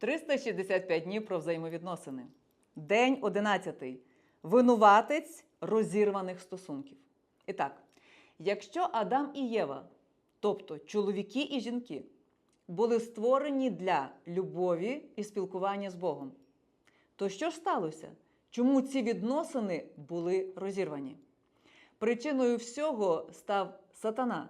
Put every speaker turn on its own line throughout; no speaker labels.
365 днів про взаємовідносини. День 11. Винуватець розірваних стосунків. І так, якщо Адам і Єва, тобто чоловіки і жінки, були створені для любові і спілкування з Богом, то що ж сталося? Чому ці відносини були розірвані? Причиною всього став сатана,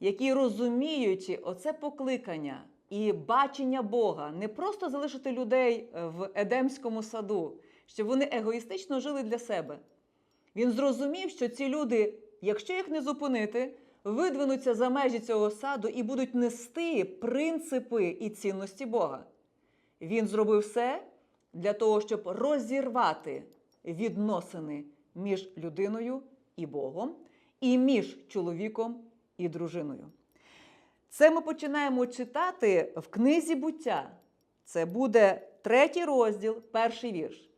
який, розуміючи оце покликання і бачення Бога, не просто залишити людей е, в Едемському саду, щоб вони егоїстично жили для себе. Він зрозумів, що ці люди, якщо їх не зупинити, видвинуться за межі цього саду і будуть нести принципи і цінності Бога. Він зробив все для того, щоб розірвати відносини між людиною і Богом, і між чоловіком і дружиною. Це ми починаємо читати в книзі буття. Це буде третій розділ, перший вірш.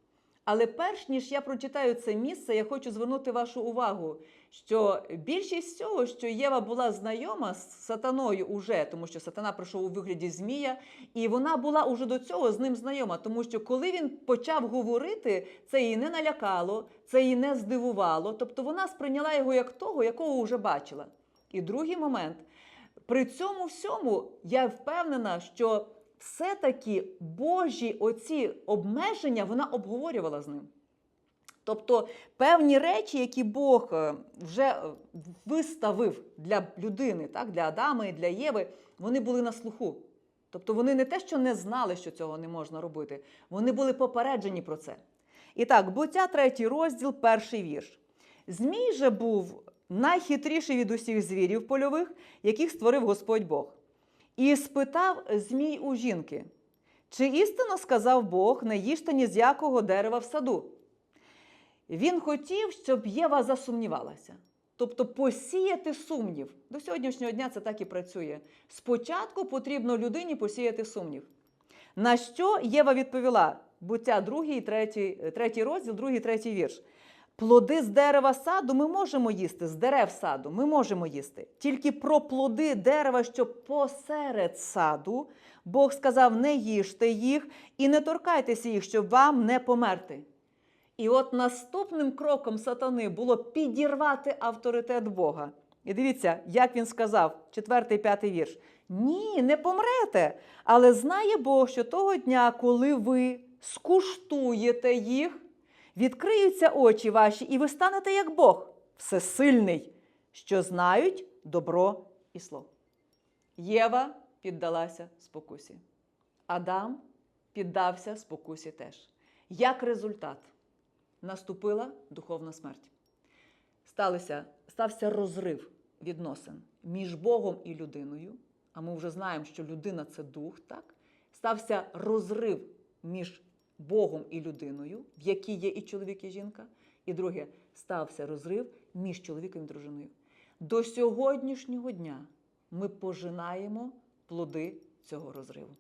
Але перш ніж я прочитаю це місце, я хочу звернути вашу увагу, що більшість цього, що Єва була знайома з сатаною уже, тому що сатана прийшов у вигляді Змія, і вона була уже до цього з ним знайома, тому що коли він почав говорити, це її не налякало, це її не здивувало. Тобто вона сприйняла його як того, якого вже бачила. І другий момент. При цьому всьому я впевнена, що все-таки Божі оці обмеження вона обговорювала з ним. Тобто певні речі, які Бог е, вже е, виставив для людини, так, для Адама і для Єви, вони були на слуху. Тобто вони не те, що не знали, що цього не можна робити, вони були попереджені про це. І так, буття, третій розділ, перший вірш. Змій же був найхитріший від усіх звірів польових, яких створив Господь Бог. І спитав Змій у жінки: чи істинно сказав Бог, не їжте ні з якого дерева в саду? Він хотів, щоб Єва засумнівалася. Тобто посіяти сумнів. До сьогоднішнього дня це так і працює. Спочатку потрібно людині посіяти сумнів. На що Єва відповіла? Буття другий, третій, третій розділ, другий, третій вірш. Плоди з дерева саду ми можемо їсти, з дерев саду ми можемо їсти. Тільки про плоди дерева, що посеред саду, Бог сказав: не їжте їх і не торкайтеся їх, щоб вам не померти. І от наступним кроком сатани було підірвати авторитет Бога. І дивіться, як він сказав, четвертий, п'ятий вірш. Ні, не помрете. Але знає Бог, що того дня, коли ви скуштуєте їх, відкриються очі ваші, і ви станете як Бог, всесильний, що знають добро і зло. Єва піддалася спокусі. Адам піддався спокусі теж. Як результат, наступила духовна смерть. Сталося, стався розрив відносин між Богом і людиною. А ми вже знаємо, що людина це дух, так? Стався розрив між Богом і людиною, в якій є і чоловік, і жінка. І друге, стався розрив між чоловіком і дружиною. До сьогоднішнього дня ми пожинаємо плоди цього розриву.